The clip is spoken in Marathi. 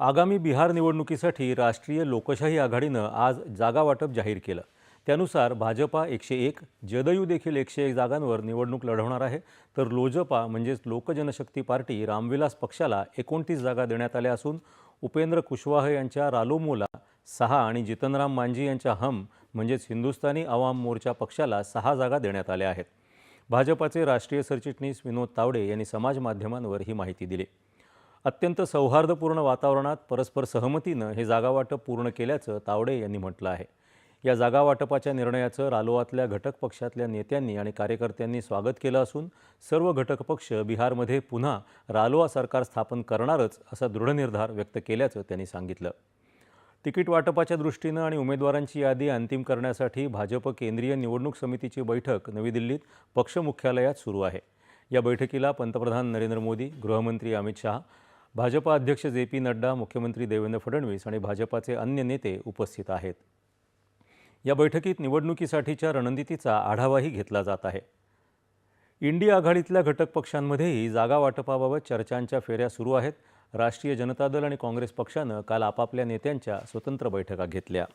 आगामी बिहार निवडणुकीसाठी राष्ट्रीय लोकशाही आघाडीनं आज जागा वाटप जाहीर केलं. त्यानुसार भाजपा एकशे एक जदयू देखील एकशे एक जागांवर निवडणूक लढवणार आहे. तर लोजपा म्हणजेच लोकजनशक्ती पार्टी रामविलास पक्षाला एकोणतीस जागा देण्यात आल्या असून उपेंद्र कुशवाह यांच्या रालोमोला सहा आणि जितनराम मांझी यांच्या हम म्हणजेच हिंदुस्थानी आवाम मोर्चा पक्षाला सहा जागा देण्यात आल्या आहेत. भाजपाचे राष्ट्रीय सरचिटणीस विनोद तावडे यांनी समाज माध्यमांवर ही माहिती दिली. अत्यंत सौहार्दपूर्ण वातावरणात परस्पर सहमतीनं हे जागावाटप पूर्ण केल्याचं तावडे यांनी म्हटलं आहे. या जागावाटपाच्या निर्णयाचं रालोआतल्या घटक पक्षातल्या नेत्यांनी आणि कार्यकर्त्यांनी स्वागत केलं असून सर्व घटक पक्ष बिहारमध्ये पुन्हा रालोआ सरकार स्थापन करणारच असा दृढ निर्धार व्यक्त केल्याचं त्यांनी सांगितलं. तिकीट वाटपाच्या दृष्टीनं आणि उमेदवारांची यादी अंतिम करण्यासाठी भाजप केंद्रीय निवडणूक समितीची बैठक नवी दिल्लीत पक्ष मुख्यालयात सुरू आहे. या बैठकीला पंतप्रधान नरेंद्र मोदी गृहमंत्री अमित शहा भाजपा अध्यक्ष जे पी नड्डा मुख्यमंत्री देवेंद्र फडणवीस आणि भाजपाचे अन्य नेते उपस्थित आहेत. या बैठकीत निवडणुकीसाठीच्या रणनीतीचा आढावाही घेतला जात आहे. इंडिया आघाडीतल्या घटक पक्षांमध्येही जागा वाटपाबाबत चर्चांच्या फेऱ्या सुरू आहेत. राष्ट्रीय जनता दल आणि काँग्रेस पक्षानं काल आपापल्या नेत्यांच्या स्वतंत्र बैठका घेतल्या.